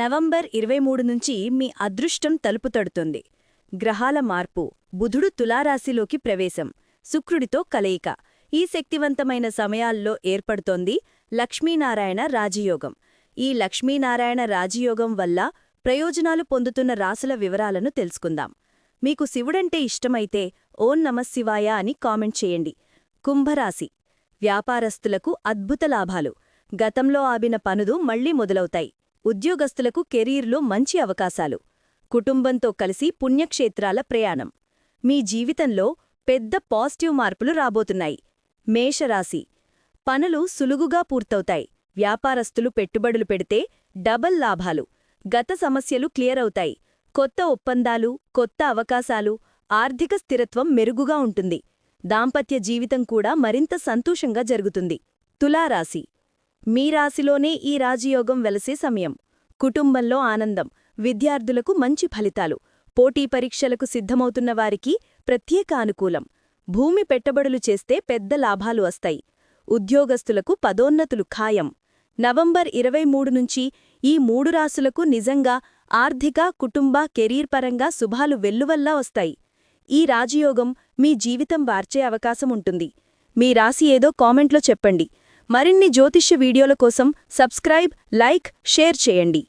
November ఇరవై మూడు నుంచి మీ అదృష్టం తలుపు తడుతుంది. గ్రహాల మార్పు బుధుడు తులారాశిలోకి ప్రవేశం శుక్రుడితో కలయిక. ఈ శక్తివంతమైన సమయాల్లో ఏర్పడుతోంది లక్ష్మీనారాయణ రాజయోగం. ఈ లక్ష్మీనారాయణ రాజయోగం వల్ల ప్రయోజనాలు పొందుతున్న రాసుల వివరాలను తెలుసుకుందాం. మీకు శివుడంటే ఇష్టమైతే ఓం నమశివాయ అని కామెంట్ చేయండి. కుంభరాశి. వ్యాపారస్తులకు అద్భుత లాభాలు. గతంలో ఆబిన పనులు మళ్ళీ మొదలవుతాయి. ఉద్యోగస్తులకు కెరీర్లో మంచి అవకాశాలు. కుటుంబంతో కలిసి పుణ్యక్షేత్రాల ప్రయాణం. మీ జీవితంలో పెద్ద పాజిటివ్ మార్పులు రాబోతున్నాయి. మేషరాశి. పనులు సులుగుగా పూర్తవుతాయి. వ్యాపారస్తులు పెట్టుబడులు పెడితే డబల్ లాభాలు. గత సమస్యలు క్లియర్ అవుతాయి. కొత్త ఒప్పందాలు కొత్త అవకాశాలు ఆర్థిక స్థిరత్వం మెరుగుగా ఉంటుంది. దాంపత్య జీవితం కూడా మరింత సంతోషంగా జరుగుతుంది. తులారాశి. మీ రాశిలోనే ఈ రాజయోగం వెలసే సమయం. కుటుంబంలో ఆనందం విద్యార్థులకు మంచి ఫలితాలు. పోటీ పరీక్షలకు సిద్ధమవుతున్న వారికి ప్రత్యేక అనుకూలం. భూమి పెట్టుబడులు చేస్తే పెద్ద లాభాలు వస్తాయి. ఉద్యోగస్తులకు పదోన్నతులు ఖాయం. నవంబర్ ఇరవై మూడు నుంచి ఈ మూడు రాసులకు నిజంగా ఆర్థిక కుటుంబ కెరీర్ పరంగా శుభాలు వెల్లువల్లా వస్తాయి. ఈ రాజయోగం మీ జీవితం వార్చే అవకాశం ఉంటుంది. మీ రాశి ఏదో కామెంట్లో చెప్పండి. మరిన్ని జ్యోతిష్య వీడియోల కోసం సబ్స్క్రైబ్ లైక్ షేర్ చేయండి.